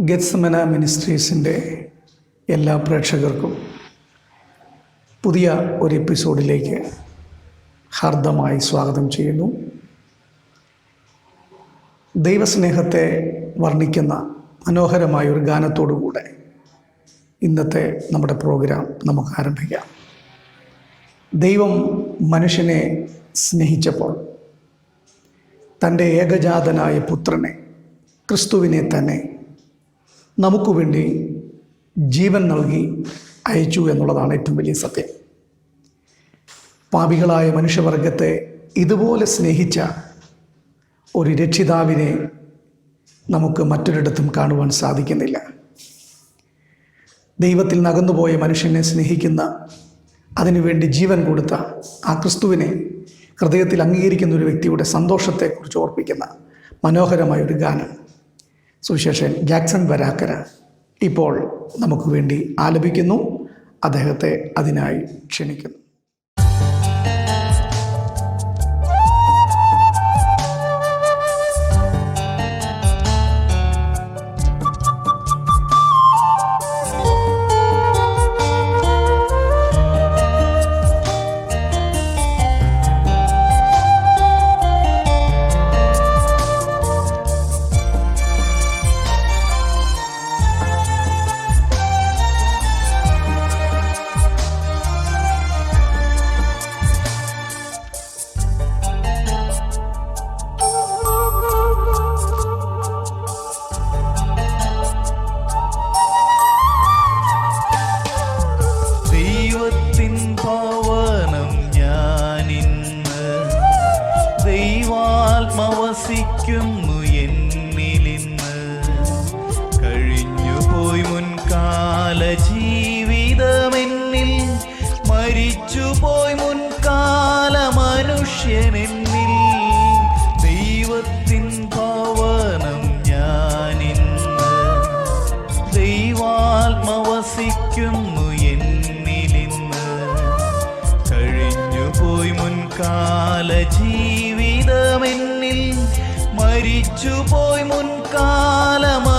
ഗെറ്റ്സ്മന മിനിസ്ട്രീസിന്റെ എല്ലാ പ്രേക്ഷകർക്കും പുതിയ ഒരു എപ്പിസോഡിലേക്ക് ഹാർദമായി സ്വാഗതം ചെയ്യുന്നു. ദൈവസ്നേഹത്തെ വർണിക്കുന്ന മനോഹരമായ ഒരു ഗാനത്തോടുകൂടെ ഇന്നത്തെ നമ്മുടെ പ്രോഗ്രാം നമുക്ക് ആരംഭിക്കാം. ദൈവം മനുഷ്യനെ സ്നേഹിച്ചപ്പോൾ തന്റെ ഏകജാതനായ പുത്രനെ ക്രിസ്തുവിനെ തന്നെ നമുക്ക് വേണ്ടി ജീവൻ നൽകി അയച്ചു എന്നുള്ളതാണ് ഏറ്റവും വലിയ സത്യം. പാപികളായ മനുഷ്യവർഗത്തെ ഇതുപോലെ സ്നേഹിച്ച ഒരു രക്ഷിതാവിനെ നമുക്ക് മറ്റൊരിടത്തും കാണുവാൻ സാധിക്കുന്നില്ല. ദൈവത്തിൽ നകന്നുപോയ മനുഷ്യനെ സ്നേഹിക്കുന്ന അതിനുവേണ്ടി ജീവൻ കൊടുത്ത ആ ക്രിസ്തുവിനെ ഹൃദയത്തിൽ അംഗീകരിക്കുന്ന ഒരു വ്യക്തിയുടെ സന്തോഷത്തെക്കുറിച്ച് ഓർപ്പിക്കുന്ന മനോഹരമായ ഒരു ഗാനം. സുവിശേഷൻ ജാക്സൺ വരാക്കര ഇപ്പോൾ നമുക്ക് വേണ്ടി ആലപിക്കുന്നു. അദ്ദേഹത്തെ അതിനായി ക്ഷണിക്കുന്നു. മരിച്ചുപോയി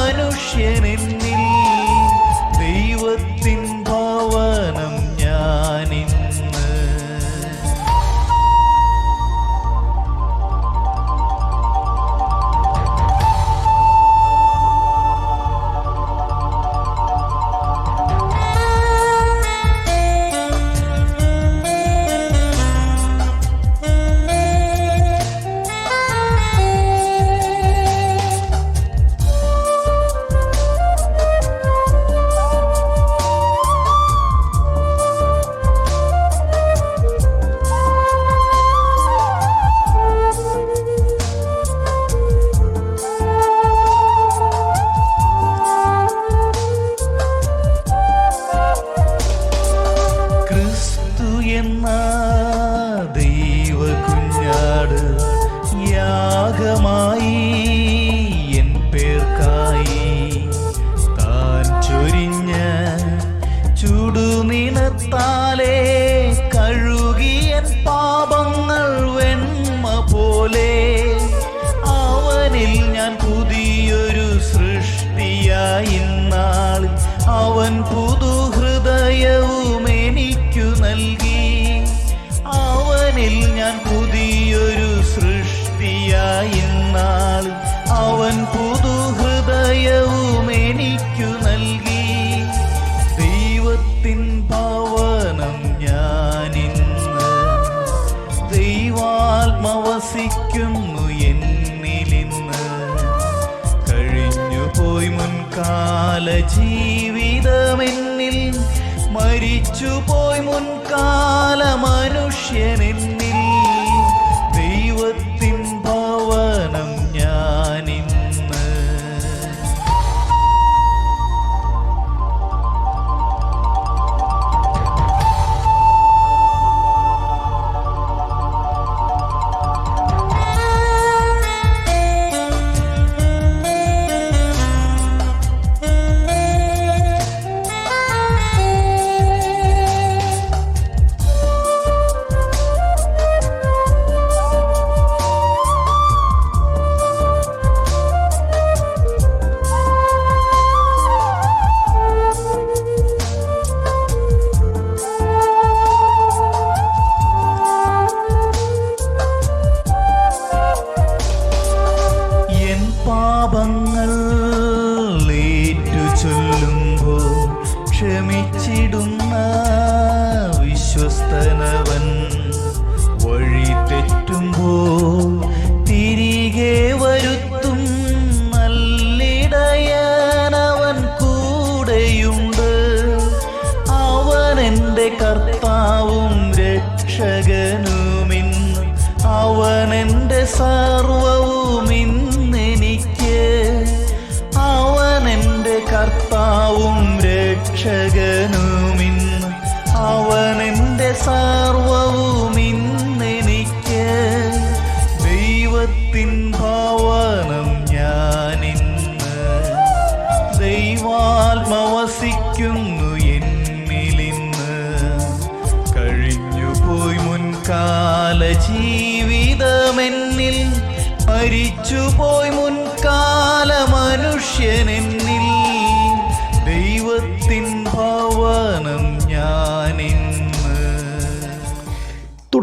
അവൻ പുതു മരിച്ചുപോയി മുൻകാല മനുഷ്യനെന്നിൽ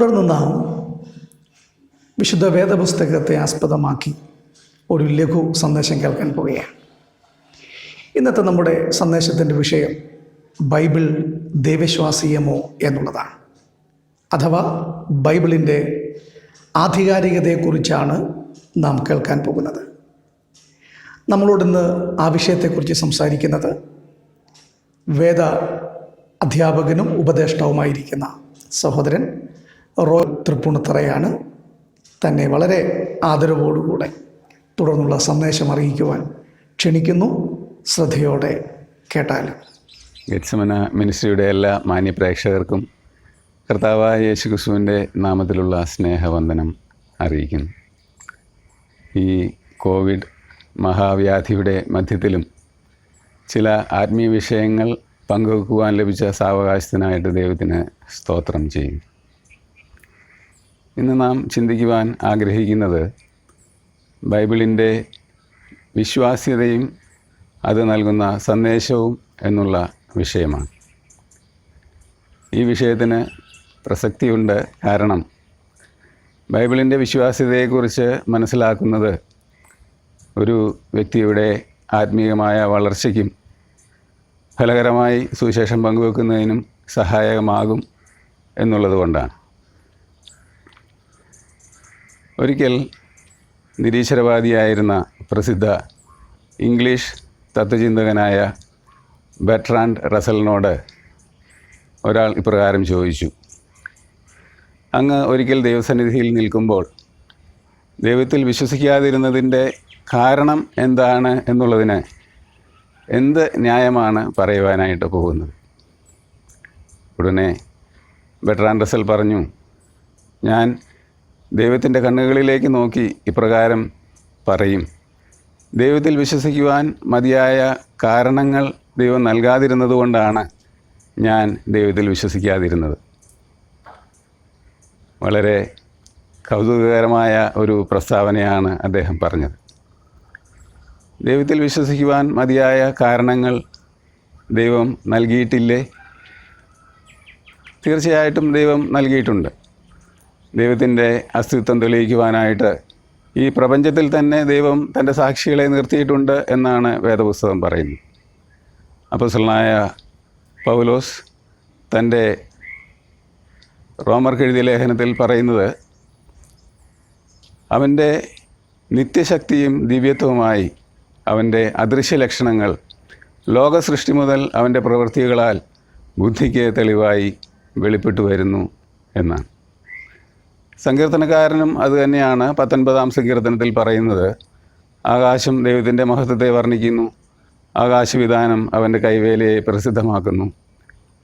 തുടർന്ന് നാം വിശുദ്ധ വേദപുസ്തകത്തെ ആസ്പദമാക്കി ഒരു ലഘു സന്ദേശം കേൾക്കാൻ പോവുകയാണ്. ഇന്നത്തെ നമ്മുടെ സന്ദേശത്തിന്റെ വിഷയം ബൈബിൾ ദൈവശ്വാസീയമോ എന്നുള്ളതാണ്. അഥവാ ബൈബിളിന്റെ ആധികാരികതയെക്കുറിച്ചാണ് നാം കേൾക്കാൻ പോകുന്നത്. നമ്മളോടിന്ന് ആ വിഷയത്തെക്കുറിച്ച് സംസാരിക്കുന്നത് വേദ അധ്യാപകനും ഉപദേഷ്ടാവുമായിരിക്കുന്ന സഹോദരൻ റോ തൃപ്പൂണിത്തറയാണ് തന്നെ വളരെ ആദരവോടുകൂടെ തുടർന്നുള്ള സന്ദേശം അറിയിക്കുവാൻ ക്ഷണിക്കുന്നു. ശ്രദ്ധയോടെ കേട്ടാലും. ഗത്സമന മിനിസ്ട്രിയുടെ എല്ലാ മാന്യപ്രേക്ഷകർക്കും കർത്താവായ യേശു നാമത്തിലുള്ള സ്നേഹവന്ദനം അറിയിക്കുന്നു. ഈ കോവിഡ് മഹാവ്യാധിയുടെ മധ്യത്തിലും ചില ആത്മീയ വിഷയങ്ങൾ പങ്കുവെക്കുവാൻ ലഭിച്ച സാവകാശത്തിനായിട്ട് ദൈവത്തിന് സ്തോത്രം ചെയ്യും ഇന്ന് നാം ചിന്തിക്കുവാൻ ആഗ്രഹിക്കുന്നത് ബൈബിളിന്റെ വിശ്വാസ്യതയും അത് നൽകുന്ന സന്ദേശവും എന്നുള്ള വിഷയമാണ്. ഈ വിഷയത്തിന് പ്രസക്തിയുണ്ട് കാരണം ബൈബിളിന്റെ വിശ്വാസ്യതയെക്കുറിച്ച് മനസ്സിലാക്കുന്നത് ഒരു വ്യക്തിയുടെ ആത്മീയമായ വളർച്ചയ്ക്കും ഫലകരമായി സുവിശേഷം പങ്കുവെക്കുന്നതിനും സഹായകമാകും എന്നുള്ളത് കൊണ്ടാണ്. ഒരിക്കൽ നിരീശ്വരവാദിയായിരുന്ന പ്രസിദ്ധ ഇംഗ്ലീഷ് തത്വചിന്തകനായ ബെട്രാൻഡ് റസലിനോട് ഒരാൾ ഇപ്രകാരം ചോദിച്ചു. അങ്ങ് ഒരിക്കൽ ദൈവസന്നിധിയിൽ നിൽക്കുമ്പോൾ ദൈവത്തിൽ വിശ്വസിക്കാതിരുന്നതിന്റെ കാരണം എന്താണ് എന്നുള്ളതിന് എന്ത് ന്യായമാണ് പറയുവാനായിട്ട് പോകുന്നത്? ഉടനെ ബെട്രാൻ റസൽ പറഞ്ഞു ഞാൻ ദൈവത്തിന്റെ കണ്ണുകളിലേക്ക് നോക്കി ഇപ്രകാരം പറയും. ദൈവത്തിൽ വിശ്വസിക്കുവാൻ മതിയായ കാരണങ്ങൾ ദൈവം നൽകാതിരുന്നത് കൊണ്ടാണ് ഞാൻ ദൈവത്തിൽ വിശ്വസിക്കാതിരുന്നത്. വളരെ കൗതുകകരമായ ഒരു പ്രസ്താവനയാണ് അദ്ദേഹം പറഞ്ഞത്. ദൈവത്തിൽ വിശ്വസിക്കുവാൻ മതിയായ കാരണങ്ങൾ ദൈവം നൽകിയിട്ടില്ലേ? തീർച്ചയായിട്ടും ദൈവം നൽകിയിട്ടുണ്ട്. ദൈവത്തിന്റെ അസ്തിത്വം തെളിയിക്കുവാനായിട്ട് ഈ പ്രപഞ്ചത്തിൽ തന്നെ ദൈവം തന്റെ സാക്ഷികളെ നിർത്തിയിട്ടുണ്ട് എന്നാണ് വേദപുസ്തകം പറയുന്നത്. അപ്പസലനായ പൗലോസ് തന്റെ റോമർക്ക് എഴുതിയ ലേഖനത്തിൽ പറയുന്നത് അവന്റെ നിത്യശക്തിയും ദിവ്യത്വവുമായി അവന്റെ അദൃശ്യ ലക്ഷണങ്ങൾ ലോക സൃഷ്ടി മുതൽ അവന്റെ പ്രവൃത്തികളാൽ ബുദ്ധിക്ക് തെളിവായി വെളിപ്പെട്ടു വരുന്നു എന്നാണ്. സങ്കീർത്തനക്കാരനും അതുതന്നെയാണ് പത്തൊൻപതാം സങ്കീർത്തനത്തിൽ പറയുന്നത്. ആകാശം ദൈവത്തിന്റെ മഹത്വത്തെ വർണിക്കുന്നു. ആകാശവിധാനം അവന്റെ കൈവേലയെ പ്രസിദ്ധമാക്കുന്നു.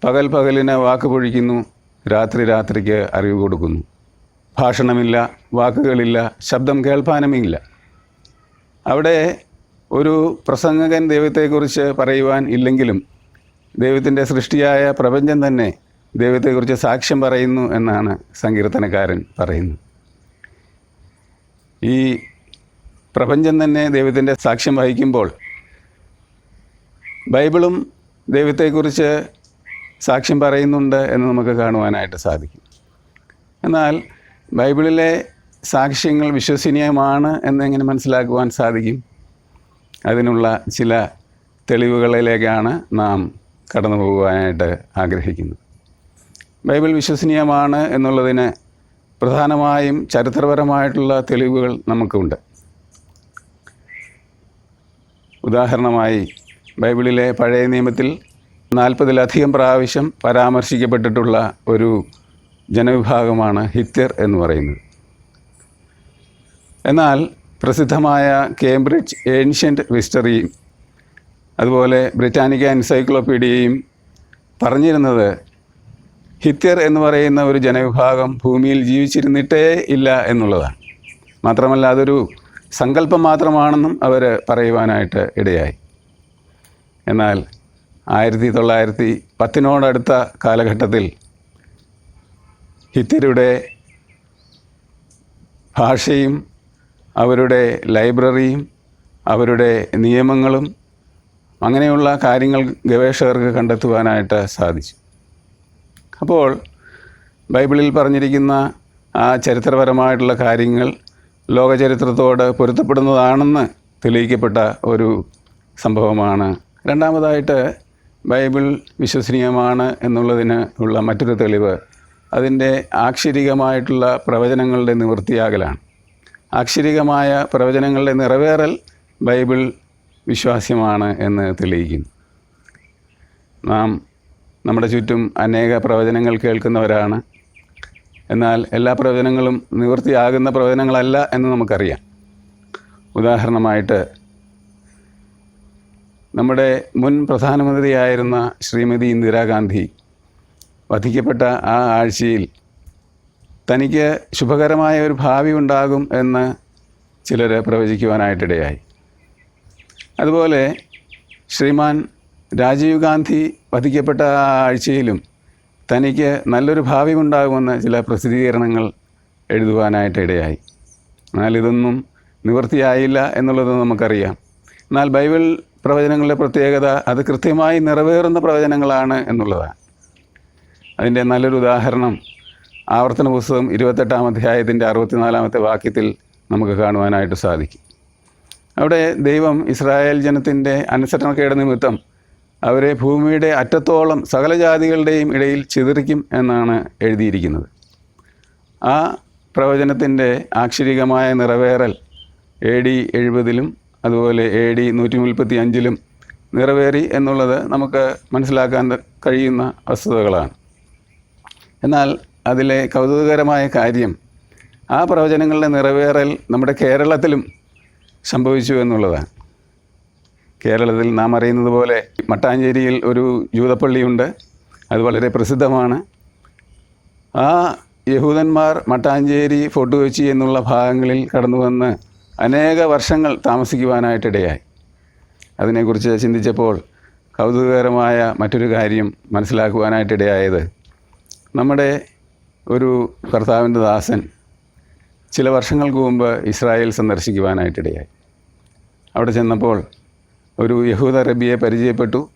പകൽ പകലിന് വാക്ക് പൊഴിക്കുന്നു. രാത്രി രാത്രിക്ക് അറിവ് കൊടുക്കുന്നു. ഭാഷണമില്ല വാക്കുകളില്ല ശബ്ദം കേൾപ്പാനുമില്ല. അവിടെ ഒരു പ്രസംഗകൻ ദൈവത്തെക്കുറിച്ച് പറയുവാൻ ഇല്ലെങ്കിലും ദൈവത്തിന്റെ സൃഷ്ടിയായ പ്രപഞ്ചം തന്നെ ദൈവത്തെക്കുറിച്ച് സാക്ഷ്യം പറയുന്നു എന്നാണ് സങ്കീർത്തനക്കാരൻ പറയുന്നത്. ഈ പ്രപഞ്ചം തന്നെ ദൈവത്തിന്റെ സാക്ഷ്യം വഹിക്കുമ്പോൾ ബൈബിളും ദൈവത്തെക്കുറിച്ച് സാക്ഷ്യം പറയുന്നുണ്ട് എന്ന് നമുക്ക് കാണുവാനായിട്ട് സാധിക്കും. എന്നാൽ ബൈബിളിലെ സാക്ഷ്യങ്ങൾ വിശ്വസനീയമാണ് എന്നെങ്ങനെ മനസ്സിലാക്കുവാൻ സാധിക്കും? അതിനുള്ള ചില തെളിവുകളിലേക്കാണ് നാം കടന്നു പോകുവാനായിട്ട് ആഗ്രഹിക്കുന്നത്. ബൈബിൾ വിശ്വസനീയമാണ് എന്നുള്ളതിന് പ്രധാനമായും ചരിത്രപരമായിട്ടുള്ള തെളിവുകൾ നമുക്കുണ്ട്. ഉദാഹരണമായി ബൈബിളിലെ പഴയ നിയമത്തിൽ നാൽപ്പതിലധികം പ്രാവശ്യം പരാമർശിക്കപ്പെട്ടിട്ടുള്ള ഒരു ജനവിഭാഗമാണ് ഹിത്യർ എന്ന് പറയുന്നത്. എന്നാൽ പ്രസിദ്ധമായ കേംബ്രിഡ്ജ് ഏൻഷ്യന്റ് ഹിസ്റ്ററിയും അതുപോലെ ബ്രിട്ടാനിക്ക എൻസൈക്ലോപീഡിയയും പറഞ്ഞിരുന്നത് ഹിത്യർ എന്ന് പറയുന്ന ഒരു ജനവിഭാഗം ഭൂമിയിൽ ജീവിച്ചിരുന്നിട്ടേ ഇല്ല എന്നുള്ളതാണ്. മാത്രമല്ല അതൊരു സങ്കല്പം മാത്രമാണെന്നും അവർ പറയുവാനായിട്ട് ഇടയായി. എന്നാൽ ആയിരത്തി തൊള്ളായിരത്തി പത്തിനോടടുത്ത കാലഘട്ടത്തിൽ ഹിത്യരുടെ ഭാഷയും അവരുടെ ലൈബ്രറിയും അവരുടെ നിയമങ്ങളും അങ്ങനെയുള്ള കാര്യങ്ങൾ ഗവേഷകർക്ക് കണ്ടെത്തുവാനായിട്ട് സാധിച്ചു. അപ്പോൾ ബൈബിളിൽ പറഞ്ഞിരിക്കുന്ന ആ ചരിത്രപരമായിട്ടുള്ള കാര്യങ്ങൾ ലോകചരിത്രത്തോട് പൊരുത്തപ്പെടുന്നതാണെന്ന് തെളിയിക്കപ്പെട്ട ഒരു സംഭവമാണ്. രണ്ടാമതായിട്ട് ബൈബിൾ വിശ്വസനീയമാണ് എന്നുള്ളതിന് ഉള്ള മറ്റൊരു തെളിവ് അതിന്റെ ആക്ഷരികമായിട്ടുള്ള പ്രവചനങ്ങളുടെ നിവൃത്തിയാകലാണ്. ആക്ഷരികമായ പ്രവചനങ്ങളുടെ നിറവേറൽ ബൈബിൾ വിശ്വാസ്യമാണ് എന്ന് തെളിയിക്കുന്നു. നാം നമ്മുടെ ചുറ്റും അനേക പ്രവചനങ്ങൾ കേൾക്കുന്നവരാണ്. എന്നാൽ എല്ലാ പ്രവചനങ്ങളും നിവൃത്തിയാകുന്ന പ്രവചനങ്ങളല്ല എന്ന് നമുക്കറിയാം. ഉദാഹരണമായിട്ട് നമ്മുടെ മുൻ പ്രധാനമന്ത്രിയായിരുന്ന ശ്രീമതി ഇന്ദിരാഗാന്ധി വധിക്കപ്പെട്ട ആ ആഴ്ചയിൽ തനിക്ക് ശുഭകരമായ ഒരു ഭാവി ഉണ്ടാകും എന്ന് ചിലർ പ്രവചിക്കുവാനായിട്ടിടയായി. അതുപോലെ ശ്രീമാൻ രാജീവ് ഗാന്ധി വധിക്കപ്പെട്ട ആഴ്ചയിലും തനിക്ക് നല്ലൊരു ഭാവി ഉണ്ടാകുമെന്ന് ചില പ്രസിദ്ധീകരണങ്ങൾ എഴുതുവാനായിട്ട് ഇടയായി എന്നാൽ ഇതൊന്നും നിവൃത്തിയായില്ല എന്നുള്ളത് നമുക്കറിയാം. എന്നാൽ ബൈബിൾ പ്രവചനങ്ങളുടെ പ്രത്യേകത അത് കൃത്യമായി നിറവേറുന്ന പ്രവചനങ്ങളാണ് എന്നുള്ളതാണ്. അതിന്റെ നല്ലൊരു ഉദാഹരണം ആവർത്തന പുസ്തകം ഇരുപത്തെട്ടാം അധ്യായത്തിന്റെ അറുപത്തിനാലാമത്തെ വാക്യത്തിൽ നമുക്ക് കാണുവാനായിട്ട് സാധിക്കും. അവിടെ ദൈവം ഇസ്രായേൽ ജനത്തിന്റെ അനുസരണക്കേട് നിമിത്തം അവരെ ഭൂമിയുടെ അറ്റത്തോളം സകല ജാതികളുടെയും ഇടയിൽ ചിതറിക്കും എന്നാണ് എഴുതിയിരിക്കുന്നത്. ആ പ്രവചനത്തിന്റെ ആക്ഷരികമായ നിറവേറൽ എ ഡി എഴുപതിലും അതുപോലെ എ ഡി നൂറ്റി മുപ്പത്തി അഞ്ചിലും നിറവേറി എന്നുള്ളത് നമുക്ക് മനസ്സിലാക്കാൻ കഴിയുന്ന വസ്തുതകളാണ്. എന്നാൽ അതിലെ കൗതുകകരമായ കാര്യം ആ പ്രവചനങ്ങളുടെ നിറവേറൽ നമ്മുടെ കേരളത്തിലും സംഭവിച്ചു എന്നുള്ളതാണ്. കേരളത്തിൽ നാം അറിയുന്നത് പോലെ മട്ടാഞ്ചേരിയിൽ ഒരു ജൂതപ്പള്ളിയുണ്ട്. അത് വളരെ പ്രസിദ്ധമാണ്. ആ യഹൂദന്മാർ മട്ടാഞ്ചേരി ഫോർട്ട് കൊച്ചി എന്നുള്ള ഭാഗങ്ങളിൽ കടന്നു വന്ന് അനേക വർഷങ്ങൾ താമസിക്കുവാനായിട്ടിടയായി. അതിനെക്കുറിച്ച് ചിന്തിച്ചപ്പോൾ കൗതുകകരമായ മറ്റൊരു കാര്യം മനസ്സിലാക്കുവാനായിട്ടിടയായത്. നമ്മുടെ ഒരു കർത്താവിന്റെ ദാസൻ ചില വർഷങ്ങൾക്ക് മുമ്പ് ഇസ്രായേൽ സന്ദർശിക്കുവാനായിട്ടിടയായി. അവിടെ ചെന്നപ്പോൾ ഒരു യഹൂദ റബിയെ പരിചയപ്പെട്ടു.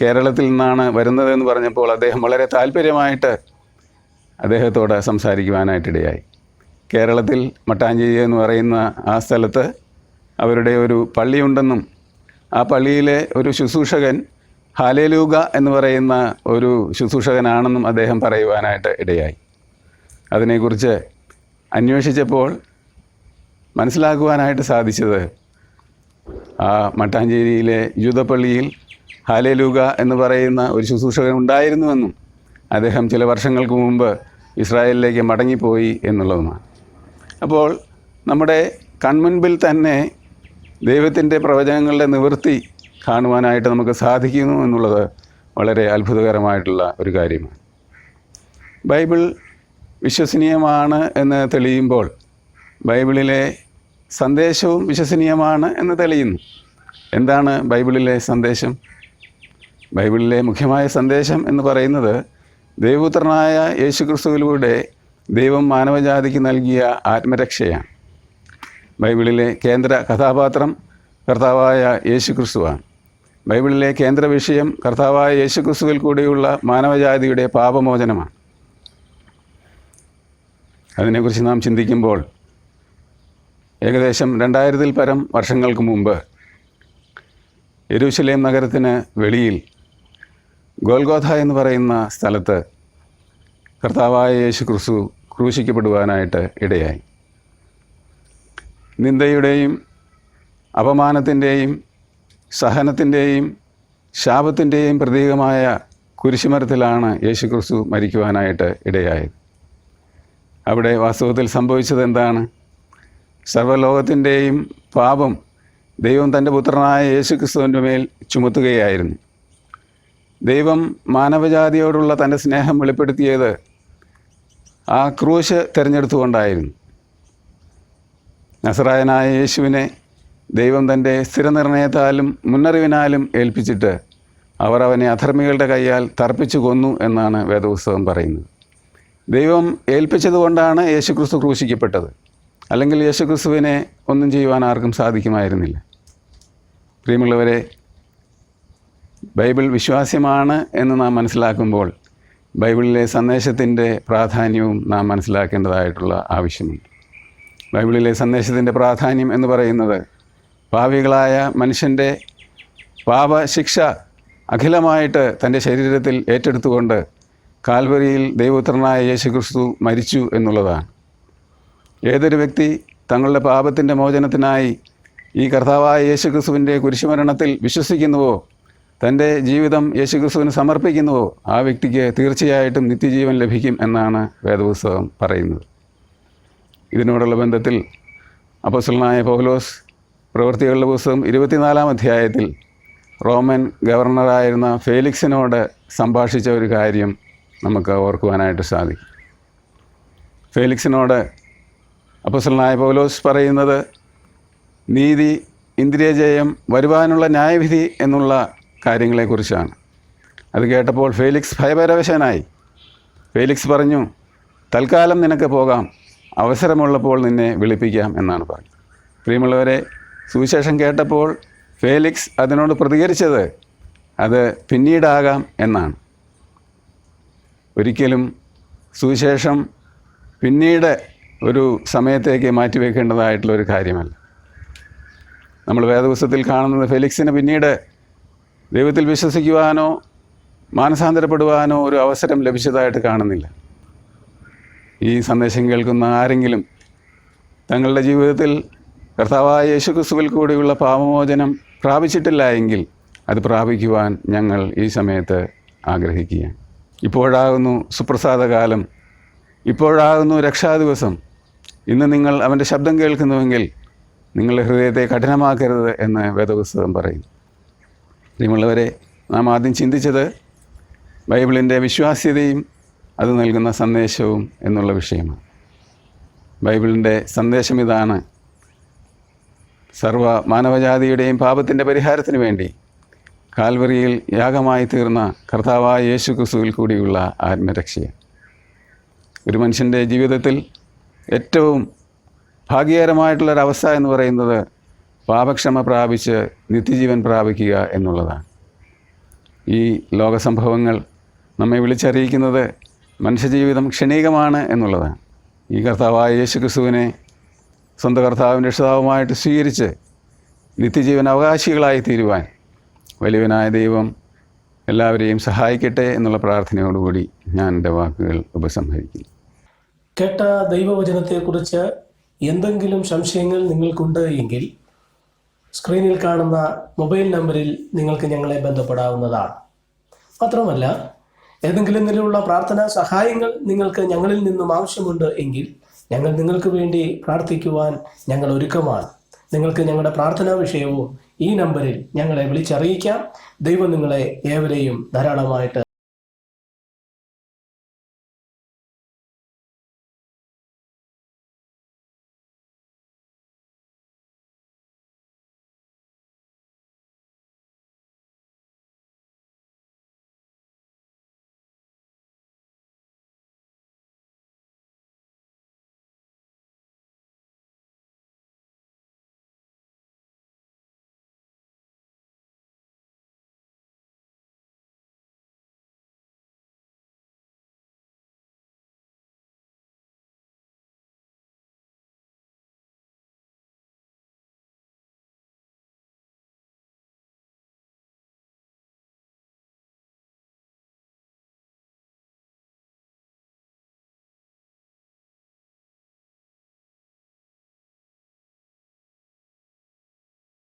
കേരളത്തിൽ നിന്നാണ് വരുന്നതെന്ന് പറഞ്ഞപ്പോൾ അദ്ദേഹം വളരെ താല്പര്യമായിട്ട് അദ്ദേഹത്തോട് സംസാരിക്കുവാനായിട്ടിടയായി. കേരളത്തിൽ മട്ടാഞ്ചേരി എന്ന് പറയുന്ന ആ സ്ഥലത്ത് അവരുടെ ഒരു പള്ളിയുണ്ടെന്നും ആ പള്ളിയിലെ ഒരു ശുശ്രൂഷകൻ ഹാലേലൂക എന്ന് പറയുന്ന ഒരു ശുശ്രൂഷകനാണെന്നും അദ്ദേഹം പറയുവാനായിട്ട് ഇടയായി. അതിനെക്കുറിച്ച് അന്വേഷിച്ചപ്പോൾ മനസ്സിലാക്കുവാനായിട്ട് സാധിച്ചത് ആ മട്ടാഞ്ചേരിയിലെ യുദ്ധപ്പള്ളിയിൽ ഹാലേലൂക എന്ന് പറയുന്ന ഒരു ശുശ്രൂഷകൻ ഉണ്ടായിരുന്നുവെന്നും അദ്ദേഹം ചില വർഷങ്ങൾക്ക് മുമ്പ് ഇസ്രായേലിലേക്ക് മടങ്ങിപ്പോയി എന്നുള്ളതുമാണ്. അപ്പോൾ നമ്മുടെ കൺമുൻപിൽ തന്നെ ദൈവത്തിന്റെ പ്രവചനങ്ങളുടെ നിവൃത്തി കാണുവാനായിട്ട് നമുക്ക് സാധിക്കുന്നു എന്നുള്ളത് വളരെ അത്ഭുതകരമായിട്ടുള്ള ഒരു കാര്യമാണ്. ബൈബിൾ വിശ്വസനീയമാണ് എന്ന് തെളിയുമ്പോൾ ബൈബിളിലെ സന്ദേശവും വിശ്വസനീയമാണ് എന്ന് തെളിയുന്നു. എന്താണ് ബൈബിളിലെ സന്ദേശം? ബൈബിളിലെ മുഖ്യമായ സന്ദേശം എന്ന് പറയുന്നത് ദൈവപുത്രനായ യേശുക്രിസ്തുവിലൂടെ ദൈവം മാനവജാതിക്ക് നൽകിയ ആത്മരക്ഷയാണ്. ബൈബിളിലെ കേന്ദ്ര കഥാപാത്രം കർത്താവായ യേശുക്രിസ്തുവാണ്. ബൈബിളിലെ കേന്ദ്ര വിഷയം കർത്താവായ യേശുക്രിസ്തുവിൽ കൂടിയുള്ള മാനവജാതിയുടെ പാപമോചനമാണ്. അതിനെക്കുറിച്ച് നാം ചിന്തിക്കുമ്പോൾ ഏകദേശം രണ്ടായിരത്തിൽ പരം വർഷങ്ങൾക്ക് മുമ്പ് എരുശലേം നഗരത്തിന് വെളിയിൽ ഗോൽഗോഥ എന്ന് പറയുന്ന സ്ഥലത്ത് കർത്താവായ യേശു ക്രിസ്തു ക്രൂശിക്കപ്പെടുവാനായിട്ട് ഇടയായി. നിന്ദയുടെയും അപമാനത്തിന്റെയും സഹനത്തിന്റെയും ശാപത്തിന്റെയും പ്രതീകമായ കുരിശുമരത്തിലാണ് യേശു ക്രിസ്തു മരിക്കുവാനായിട്ട് ഇടയായത്. അവിടെ വാസ്തവത്തിൽ സംഭവിച്ചത് എന്താണ് സർവലോകത്തിന്റെയും പാപം ദൈവം തന്റെ പുത്രനായ യേശുക്രിസ്തുവിന്റെ മേൽ ചുമത്തുകയായിരുന്നു. ദൈവം മാനവജാതിയോടുള്ള തന്റെ സ്നേഹം വെളിപ്പെടുത്തിയത് ആ ക്രൂശ് തിരഞ്ഞെടുത്തുകൊണ്ടായിരുന്നു. നസറായനായ യേശുവിനെ ദൈവം തന്റെ സ്ഥിരനിർണയത്താലും മുന്നറിവിനാലും ഏൽപ്പിച്ചിട്ട് അവർ അവനെ അധർമ്മികളുടെ കൈയാൽ തർപ്പിച്ചു കൊന്നു എന്നാണ് വേദപുസ്തകം പറയുന്നത്. ദൈവം ഏൽപ്പിച്ചതുകൊണ്ടാണ് യേശുക്രിസ്തു ക്രൂശിക്കപ്പെട്ടത്. അല്ലെങ്കിൽ യേശുക്രിസ്തുവിനെ ഒന്നും ചെയ്യുവാൻ ആർക്കും സാധിക്കുമായിരുന്നില്ല. പ്രിയമുള്ളവരെ ബൈബിൾ വിശ്വാസ്യമാണ് എന്ന് നാം മനസ്സിലാക്കുമ്പോൾ ബൈബിളിലെ സന്ദേശത്തിന്റെ പ്രാധാന്യവും നാം മനസ്സിലാക്കേണ്ടതായിട്ടുള്ള ആവശ്യമുണ്ട്. ബൈബിളിലെ സന്ദേശത്തിന്റെ പ്രാധാന്യം എന്ന് പറയുന്നത് പാവികളായ മനുഷ്യന്റെ പാപശിക്ഷ അഖിലമായിട്ട് തന്റെ ശരീരത്തിൽ ഏറ്റെടുത്തുകൊണ്ട് കാൽവരിയിൽ ദൈവപുത്രനായ യേശുക്രിസ്തു മരിച്ചു എന്നുള്ളതാണ്. ഏതൊരു വ്യക്തി തങ്ങളുടെ പാപത്തിന്റെ മോചനത്തിനായി ഈ കർത്താവായ യേശുക്രിസ്തുവിന്റെ കുരിശുമരണത്തിൽ വിശ്വസിക്കുന്നുവോ? തന്റെ ജീവിതം യേശുക്രിസ്തുവിന് സമർപ്പിക്കുന്നുവോ? ആ വ്യക്തിക്ക് തീർച്ചയായിട്ടും നിത്യജീവൻ ലഭിക്കും എന്നാണ് വേദപുസ്തകം പറയുന്നത്. ഇതിനോടുള്ള ബന്ധത്തിൽ അപ്പോസ്റ്റലനായ പൗലോസ് പ്രവൃത്തികളുടെ പുസ്തകം ഇരുപത്തിനാലാം അധ്യായത്തിൽ റോമൻ ഗവർണറായിരുന്ന ഫേലിക്സിനോട് സംഭാഷിച്ച ഒരു കാര്യം നമുക്ക് ഓർക്കുവാനായിട്ട് സാധിക്കും. ഫേലിക്സിനോട് അപ്പോസ്റ്റലനായ പൗലോസ് പറയുന്നത് നീതി ഇന്ദ്രിയജയം വരുവാനുള്ള ന്യായവിധി എന്നുള്ള കാര്യങ്ങളെക്കുറിച്ചാണ്. അത് കേട്ടപ്പോൾ ഫേലിക്സ് ഭയപരവശനായി. ഫേലിക്സ് പറഞ്ഞു തൽക്കാലം നിനക്ക് പോകാം അവസരമുള്ളപ്പോൾ നിന്നെ വിളിപ്പിക്കാം എന്നാണ് പറഞ്ഞത്. പ്രിയമുള്ളവരെ സുവിശേഷം കേട്ടപ്പോൾ ഫേലിക്സ് അതിനോട് പ്രതികരിച്ചത് അത് പിന്നീടാകാം എന്നാണ്. ഒരിക്കലും സുവിശേഷം പിന്നീട് ഒരു സമയത്തേക്ക് മാറ്റിവെക്കേണ്ടതായിട്ടുള്ള ഒരു കാര്യമല്ല. നമ്മൾ വേദപുസ്തകത്തിൽ കാണുന്നത് ഫെലിക്സിന് പിന്നീട് ദൈവത്തിൽ വിശ്വസിക്കുവാനോ മാനസാന്തരപ്പെടുവാനോ ഒരു അവസരം ലഭിച്ചതായിട്ട് കാണുന്നില്ല. ഈ സന്ദേശം കേൾക്കുന്ന ആരെങ്കിലും തങ്ങളുടെ ജീവിതത്തിൽ കർത്താവായ യേശുക്രിസ്തുവിൽ കൂടിയുള്ള പാപമോചനം പ്രാപിച്ചിട്ടില്ല എങ്കിൽ അത് പ്രാപിക്കുവാൻ ഞങ്ങൾ ഈ സമയത്ത് ആഗ്രഹിക്കുക ഇപ്പോഴാകുന്നു സുപ്രസാദകാലം. ഇപ്പോഴാകുന്നു രക്ഷാദിവസം. ഇന്ന് നിങ്ങൾ അവന്റെ ശബ്ദം കേൾക്കുന്നുവെങ്കിൽ നിങ്ങളുടെ ഹൃദയത്തെ കഠിനമാക്കരുത് എന്ന് വേദപുസ്തകം പറയുന്നു. പ്രിയമുള്ളവരെ നാം ആദ്യം ചിന്തിച്ചത് ബൈബിളിന്റെ വിശ്വാസ്യതയും അത് നൽകുന്ന സന്ദേശവും എന്നുള്ള വിഷയമാണ്. ബൈബിളിന്റെ സന്ദേശം ഇതാണ് സർവ മാനവജാതിയുടെയും പാപത്തിന്റെ പരിഹാരത്തിന് വേണ്ടി കാൽവറിയിൽ യാഗമായി തീർന്ന കർത്താവായ യേശു ക്രിസ്തുവിൽ കൂടിയുള്ള ആത്മരക്ഷയാണ്. ഒരു മനുഷ്യന്റെ ജീവിതത്തിൽ ഏറ്റവും ഭാഗ്യകരമായിട്ടുള്ളൊരവസ്ഥ എന്ന് പറയുന്നത് പാപക്ഷമ പ്രാപിച്ച് നിത്യജീവൻ പ്രാപിക്കുക എന്നുള്ളതാണ്. ഈ ലോകസംഭവങ്ങൾ നമ്മെ വിളിച്ചറിയിക്കുന്നത് മനുഷ്യജീവിതം ക്ഷണികമാണ് എന്നുള്ളതാണ്. ഈ കർത്താവായ യേശു ക്രിസ്തുവിനെ സ്വന്തം കർത്താവിന്റെ രക്ഷിതാവുമായിട്ട് സ്വീകരിച്ച് നിത്യജീവൻ അവകാശികളായി തീരുവാൻ വലിയവനായ ദൈവം എല്ലാവരെയും സഹായിക്കട്ടെ എന്നുള്ള പ്രാർത്ഥനയോടുകൂടി ഞാൻ എന്റെ വാക്കുകൾ ഉപസംഹരിക്കുന്നു. കേട്ട ദൈവവചനത്തെക്കുറിച്ച് എന്തെങ്കിലും സംശയങ്ങൾ നിങ്ങൾക്കുണ്ട് എങ്കിൽ സ്ക്രീനിൽ കാണുന്ന മൊബൈൽ നമ്പറിൽ നിങ്ങൾക്ക് ഞങ്ങളെ ബന്ധപ്പെടാവുന്നതാണ്. മാത്രമല്ല ഏതെങ്കിലും നിലയിലുള്ള പ്രാർത്ഥനാ സഹായങ്ങൾ നിങ്ങൾക്ക് ഞങ്ങളിൽ നിന്നും ആവശ്യമുണ്ട് എങ്കിൽ ഞങ്ങൾ നിങ്ങൾക്ക് വേണ്ടി പ്രാർത്ഥിക്കുവാൻ ഞങ്ങൾ ഒരുക്കമാണ്. നിങ്ങൾക്ക് ഞങ്ങളുടെ പ്രാർത്ഥനാ വിഷയവും ഈ നമ്പറിൽ ഞങ്ങളെ വിളിച്ചറിയിക്കാം. ദൈവം നിങ്ങളെ ഏവരെയും ധാരാളമായിട്ട്